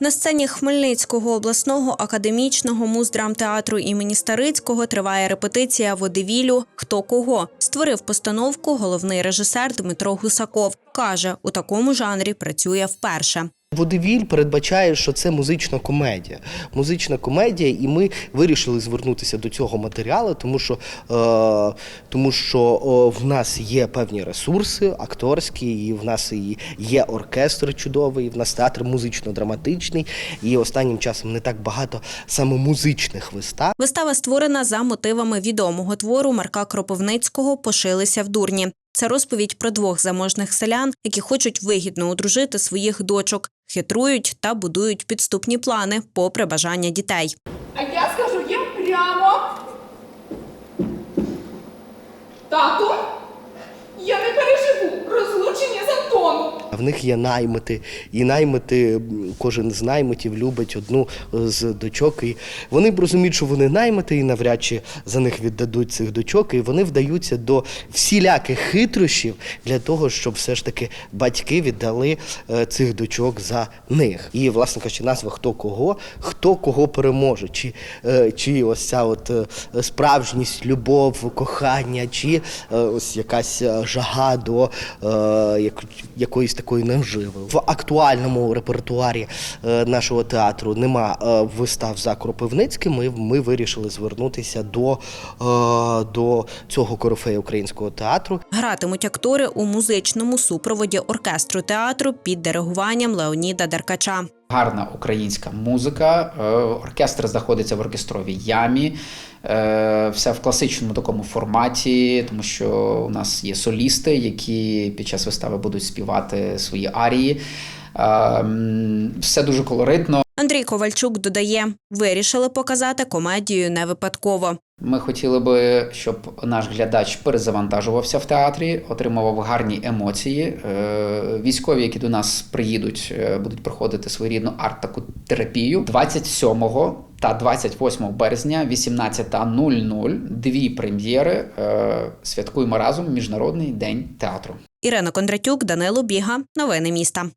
На сцені Хмельницького обласного академічного муздрамтеатру імені Старицького триває репетиція водевілю Хто кого створив постановку головний режисер Дмитро Гусаков. каже, у такому жанрі працює вперше. Водевіль передбачає, що це музична комедія. Музична комедія, і ми вирішили звернутися до цього матеріалу, тому що, е, тому що о, в нас є певні ресурси акторські, і в нас і є оркестр чудовий, і в нас театр музично-драматичний, і останнім часом не так багато саме музичних вистав. Вистава створена за мотивами відомого твору Марка Кропивницького Пошилися в дурні. Це розповідь про двох заможних селян, які хочуть вигідно одружити своїх дочок, хитрують та будують підступні плани попри бажання дітей. А я скажу їм прямо. Тату, я не переживу розлучення з В них є наймити, і наймити, кожен з наймитів любить одну з дочок. І вони б розуміють, що вони наймити і навряд чи за них віддадуть цих дочок. І вони вдаються до всіляких хитрощів для того, щоб все ж таки батьки віддали е, цих дочок за них. І, власне кажучи, назва хто кого, хто кого переможе, чи, е, чи ось ця от е, справжність, любов, кохання, чи е, ось якась е, жага до е, як, такої наживи. В актуальному репертуарі е, нашого театру нема е, вистав за Кропивницьким. Ми, ми вирішили звернутися до, е, до цього корифею українського театру. Гратимуть актори у музичному супроводі оркестру театру під диригуванням Леоніда Деркача. Гарна українська музика. е, Оркестр знаходиться в оркестровій ямі. е, Все в класичному такому форматі, тому що у нас є солісти, які під час вистави будуть співати свої арії. Е, Все дуже колоритно. Андрій Ковальчук додає, вирішили показати комедію не випадково. Ми хотіли би, щоб наш глядач перезавантажувався в театрі, отримував гарні емоції. Е, Військові, які до нас приїдуть, е, будуть проходити своєрідну арт-таку терапію 27 та 28 березня, 18.00, дві прем'єри. Е, Святкуємо разом Міжнародний день театру. Ірина Кондратюк, Данило Біга. Новини міста.